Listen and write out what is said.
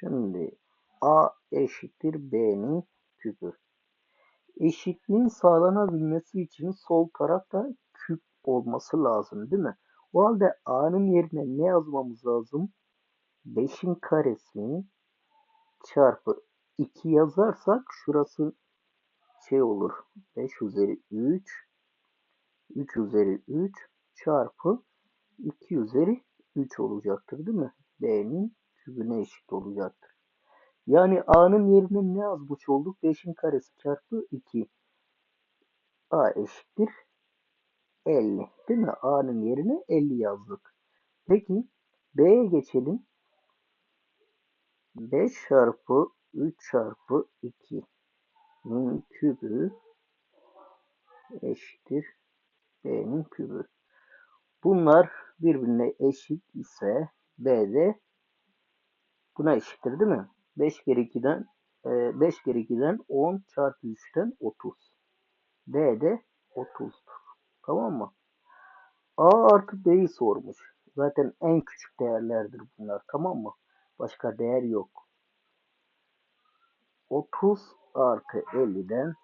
Şimdi A eşittir B'nin küpü. Eşitliğin sağlanabilmesi için sol tarafta küp olması lazım değil mi? O halde A'nın yerine ne yazmamız lazım? 5'in karesi çarpı 2 yazarsak şurası şey olur. 5 üzeri 3 3 üzeri 3 çarpı 2 üzeri 3 olacaktır değil mi? B'nin kübüne eşit olacaktır. Yani A'nın yerine ne yazmış olduk? 5'in karesi çarpı 2. A eşittir 50. Değil mi? A'nın yerine 50 yazdık. Peki B'ye geçelim. 5 çarpı 3 çarpı 2 'nin kübü eşittir B'nin kübü. Bunlar birbirine eşit ise B de buna eşittir değil mi? 5 kere 2'den 5 kere 2'den 10 çarpı 3'ten 30. B de 30'dur. Tamam mı? A artı B'yi sormuş. Zaten en küçük değerlerdir bunlar. Tamam mı? Başka değer yok. 30 artı 50'den